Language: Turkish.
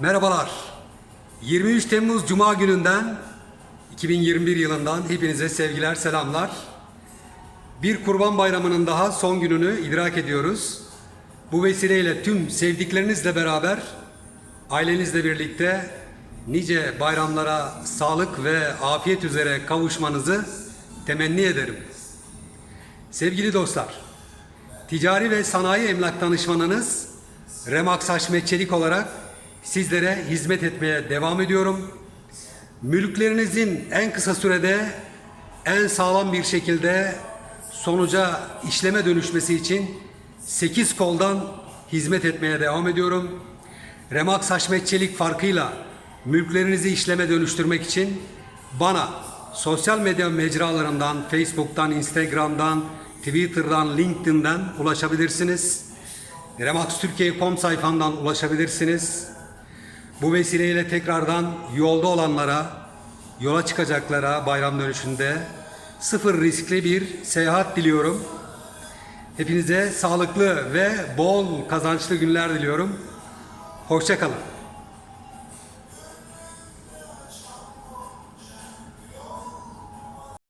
Merhabalar. 23 Temmuz Cuma gününden 2021 yılından hepinize sevgiler, selamlar. Bir Kurban Bayramı'nın daha son gününü idrak ediyoruz. Bu vesileyle tüm sevdiklerinizle beraber, ailenizle birlikte nice bayramlara sağlık ve afiyet üzere kavuşmanızı temenni ederim. Sevgili dostlar, ticari ve sanayi emlak danışmanınız Remax Haşmet Çelik olarak sizlere hizmet etmeye devam ediyorum. Mülklerinizin en kısa sürede en sağlam bir şekilde sonuca işleme dönüşmesi için 8 koldan hizmet etmeye devam ediyorum. Remax Haşmet Çelik farkıyla mülklerinizi işleme dönüştürmek için bana sosyal medya mecralarından, Facebook'tan, Instagram'dan, Twitter'dan, LinkedIn'den ulaşabilirsiniz. Remax Türkiye.com sayfamdan ulaşabilirsiniz. Bu vesileyle tekrardan yolda olanlara, yola çıkacaklara bayram dönüşünde sıfır riskli bir seyahat diliyorum. Hepinize sağlıklı ve bol kazançlı günler diliyorum. Hoşçakalın.